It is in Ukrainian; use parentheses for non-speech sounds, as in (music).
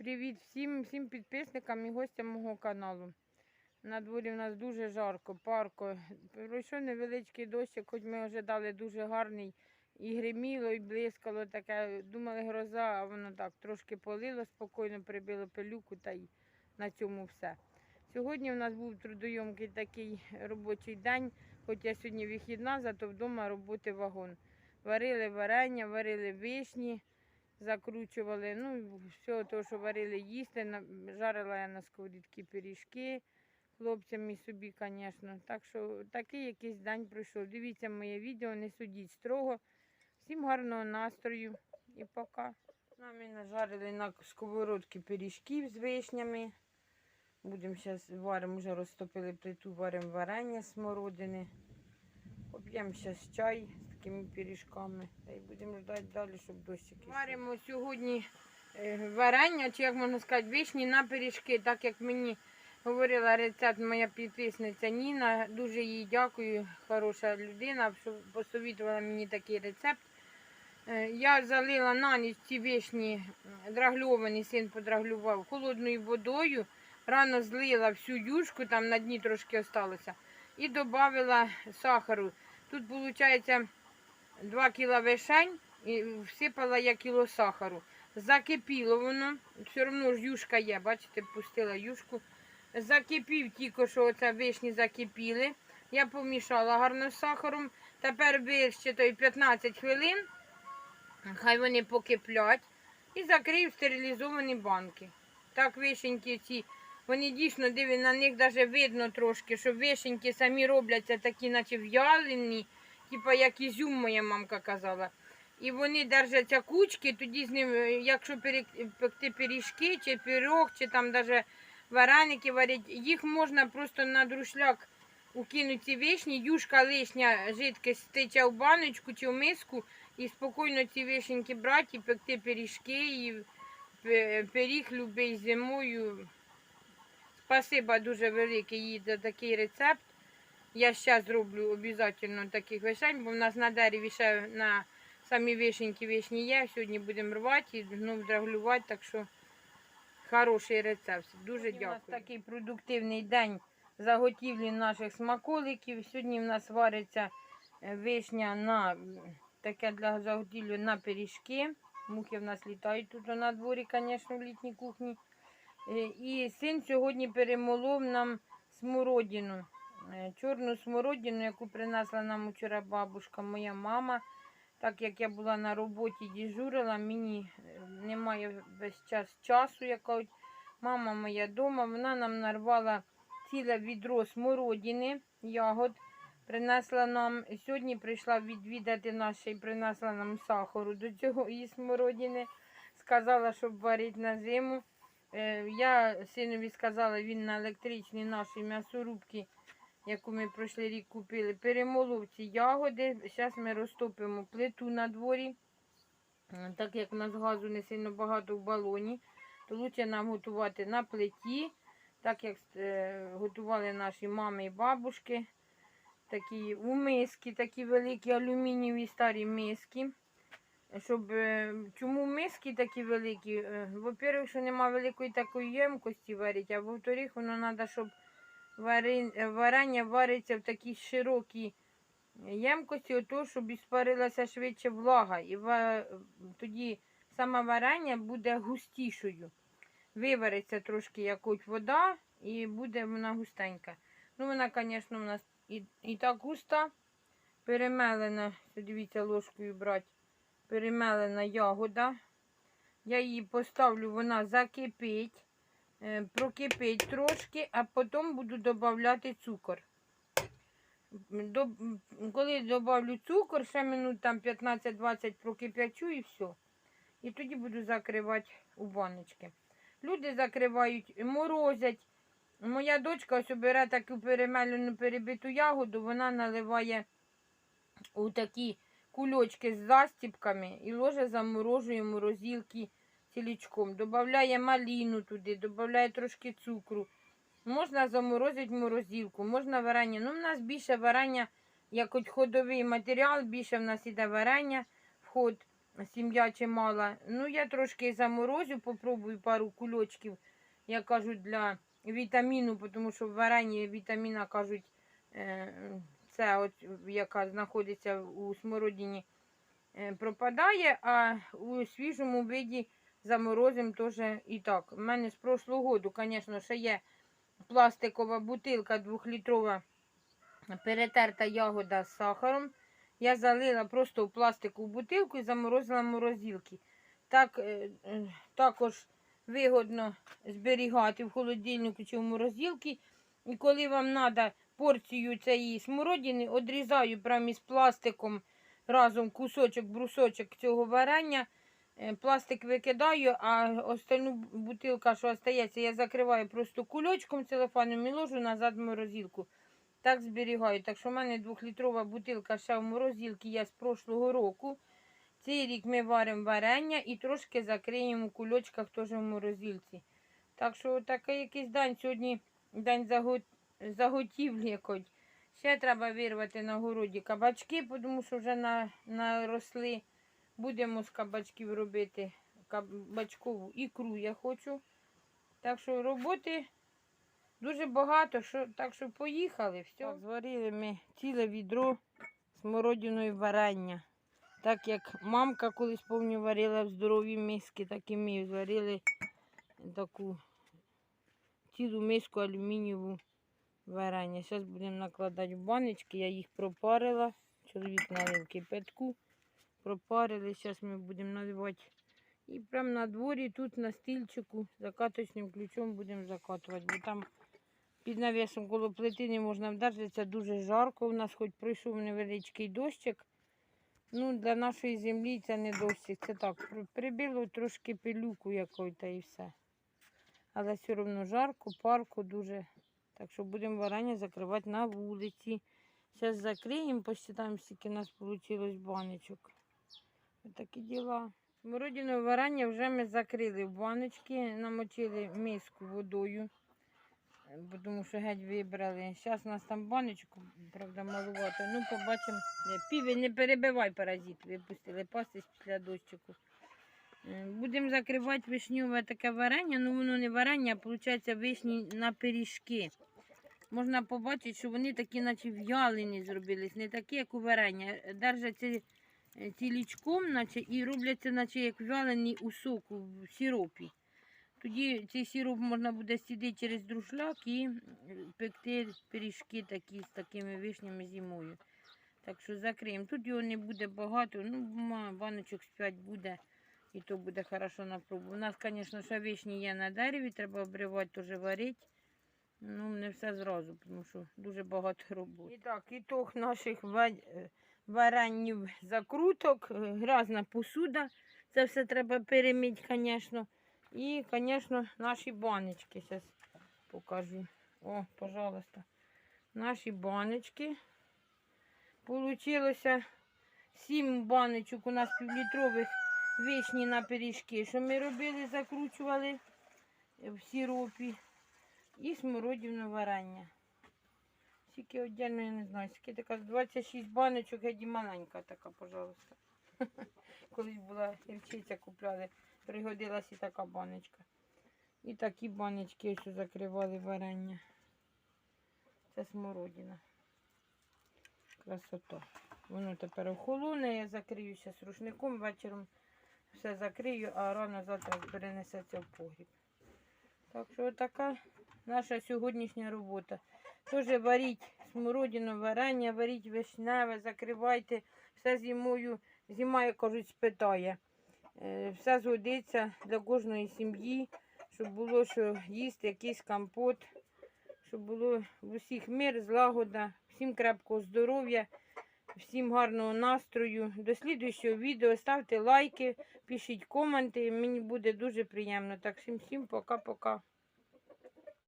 Привіт всім, всім підписникам і гостям мого каналу. На дворі в нас дуже жарко, парко. Пройшов невеличкий дощик, хоч ми ожидали дуже гарний. І гриміло, і блискало таке. Думали гроза, а воно так трошки полило, спокійно прибило пилюку та й на цьому все. Сьогодні в нас був трудойомкий такий робочий день, хоч я сьогодні вихідна, зато вдома роботи вагон. Варили варення, варили вишні закручували. Ну, все те, що варили їсти. Жарила я на сковорідки пиріжки хлопцям і собі, звісно. Так що такий якийсь день пройшов. Дивіться моє відео, не судіть строго. Всім гарного настрою і пока. Нами нажарили на сковородки пиріжків з вишнями. Будемо зараз варимо, вже розтопили плиту, варимо варення смородини. Поп'ємо зараз чай такими пиріжками. Та й будемо ждати далі, щоб дощик. Варимо сьогодні е, варення, чи як можна сказати, вишні на пиріжки, так як мені говорила рецепт моя підписниця Ніна. Дуже їй дякую, хороша людина, що посовітувала мені такий рецепт. Е, Я залила на ніч ці вишні драгльовані, син подраглював холодною водою. Рано злила всю юшку, там на дні трошки осталося, і додала сахару. Тут виходить 2 кг вишень і всипала я кіло сахару. Закипіло воно, все одно ж юшка є, бачите, пустила юшку. Закипів тільки, що оце вишні закипіли. Я помішала гарно з сахаром. Тепер вищитаю 15 хвилин. Хай вони покиплять. І закрию стерилізовані банки. Так вишеньки ці, вони дійсно диві, на них навіть видно трошки, що вишеньки самі робляться такі, наче в'ялені, типа як ізюм, моя мамка казала. І вони держаться кучки, тоді з ним, якщо пекти пиріжки, чи пирог, чи там навіть вареники варять, їх можна просто на друшляк укинути ці вишні, юшка лишня жидкість стича в баночку чи в миску, і спокійно ці вишеньки брати і пекти пиріжки, і пиріг любий зимою. Спасибо дуже велике їй за такий рецепт. Я зараз зроблю обов'язково таких вишень, бо в нас на дереві ще на самі вишеньки вишні є. Сьогодні будемо рвати і знову драглювати, так що хороший рецепт. Дуже дякую. У нас такий продуктивний день заготівлі наших смаколиків. Сьогодні в нас вариться е, вишня на таке для заготівлі на пиріжки. Мухи в нас літають тут на дворі, звісно, в літній кухні. Е, І син сьогодні перемолов нам смородину. Е, Чорну смородину, яку принесла нам вчора бабушка, моя мама. Так як я була на роботі, дежурила, мені е, немає весь час часу. Яка мама моя вдома, вона нам нарвала ціле відро смородини, ягод. Принесла нам, сьогодні прийшла відвідати нас і принесла нам сахару до цього і смородини. Сказала, щоб варити на зиму. Е, Я синові сказала, він на електричній нашій м'ясорубці, яку ми пройшли рік купили, перемолов ці ягоди. Зараз ми розтопимо плиту на дворі. Так як у нас газу не сильно багато в балоні, то краще нам готувати на плиті, так як е, готували наші мами і бабушки. Такі у миски, такі великі алюмінієві старі миски. Щоб, е, чому миски такі великі? Е, Во-первых, що нема великої такої ємкості варити, а во-вторых, воно треба, щоб варення вариться в такій широкій ємкості, ото, щоб і спарилася швидше влага. І тоді саме варення буде густішою. Вивариться трошки якось вода і буде вона густенька. Ну, вона, звісно, у нас і, і так густа, перемелена, дивіться, ложкою брати перемелена ягода. Я її поставлю, вона закипить, прокипить трошки, а потім буду додавати цукор. До, коли додавлю цукор, ще минут там 15-20 прокип'ячу і все. І тоді буду закривати у баночки. Люди закривають, морозять. Моя дочка ось бере таку перемелену перебиту ягоду, вона наливає у такі кульочки з застіпками і ложе заморожує в морозилки цілічком. Добавляє маліну туди, додає трошки цукру. Можна заморозити в морозилку, можна варення. Ну, в нас більше варення, як от ходовий матеріал, більше в нас іде варення в ход. сім'я чимала. Ну, я трошки заморозю, попробую пару кульочків, як кажуть, для вітаміну, тому що в варенні вітаміна кажуть, е, це от, яка знаходиться у смородині, е, пропадає, а у свіжому виді заморозимо теж і так. У мене з прошлого року, звісно, ще є пластикова бутилка двохлітрова перетерта ягода з сахаром. Я залила просто в пластикову бутилку і заморозила морозилки. Так, е, е, також вигодно зберігати в холодильнику чи в морозилці. І коли вам треба порцію цієї смородини, одрізаю прямо із пластиком разом кусочок, брусочок цього варення. Е, Пластик викидаю, а остальну бутилка, що остається, я закриваю просто кульочком целофаном і ложу назад в морозилку. Так зберігаю. Так що в мене двохлітрова бутилка ще в морозилці є з прошлого року. Цей рік ми варимо варення і трошки закриємо у кульочках теж в морозилці. Так що такий якийсь день сьогодні день заго- заготівлі якось. Ще треба вирвати на городі кабачки, тому що вже на, наросли. Будемо з кабачків робити кабачкову ікру я хочу. Так що роботи дуже багато, що, так що поїхали. Все. Так, зварили ми ціле відро смородиної варення. Так як мамка колись повню варила в здорові миски, так і ми зварили таку цілу миску алюмінієву варення. Зараз будемо накладати в баночки, я їх пропарила. Чоловік налив кипятку, пропарили. Зараз ми будемо наливати. І прямо на дворі, тут на стільчику, закаточним ключом будемо закатувати, бо там під навісом коло плити не можна вдержатися, дуже жарко. У нас хоч пройшов невеличкий дощик. Ну, для нашої землі це не дощик, це так. при- Прибило трошки пилюку якої та і все. Але все одно жарко, парко дуже. Так що будемо варення закривати на вулиці. Зараз закриємо, посчитаємо, скільки у нас вийшло баночок. Такі діла. Смородинове варення вже ми закрили в баночки, намочили миску водою, тому що геть вибрали. Зараз у нас там баночку, правда, малувато. Ну, побачимо. Півень, не перебивай паразит, випустили пастись після дощику. Е, Будемо закривати вишньове таке варення, ну воно не варення, а виходить вишні на пиріжки. Можна побачити, що вони такі, наче в'ялені зробились, не такі, як у варення. Держаться е, цілічком, наче, і робляться, наче як в'ялені у соку, в сиропі. Тоді цей сироп можна буде сідати через друшляк і пекти пиріжки такі з такими вишнями зимою. Так що закриємо. Тут його не буде багато, ну, баночок з 5 буде, і то буде хорошо на пробу. У нас, звісно, ще вишні є на дереві, треба обривати, теж варити. Ну, не все зразу, тому що дуже багато (laughs) роботи. І так, ітог наших ва- е, закруток, е, грязна посуда. Це все треба перемити, звісно. І, звісно, наші баночки. Зараз покажу. О, пожалуйста. Наші баночки. Получилося 7 баночок у нас півлітрових вишні на пиріжки, що ми робили, закручували в сиропі. І смородину варення. Скільки віддільно, я не знаю, скільки така 26 баночок, геть маленька така, пожалуйста. (laughs) Колись була гірчиця купляли, пригодилась і така баночка. І такі баночки ось закривали варення. Це смородина. Красота. Воно тепер охолоне, я закрию зараз рушником, вечором все закрию, а рано завтра перенесеться в погріб. Так що така наша сьогоднішня робота. Теж варіть смородину, варення, варіть вишневе, закривайте. Все зимою, зима, як кажуть, спитає. Е, Все згодиться для кожної сім'ї, щоб було що їсти, якийсь компот, щоб було в усіх мир, злагода, всім крепкого здоров'я, всім гарного настрою. До слідуючого відео ставте лайки, пишіть коменти. Мені буде дуже приємно. Так, всім всім пока-пока.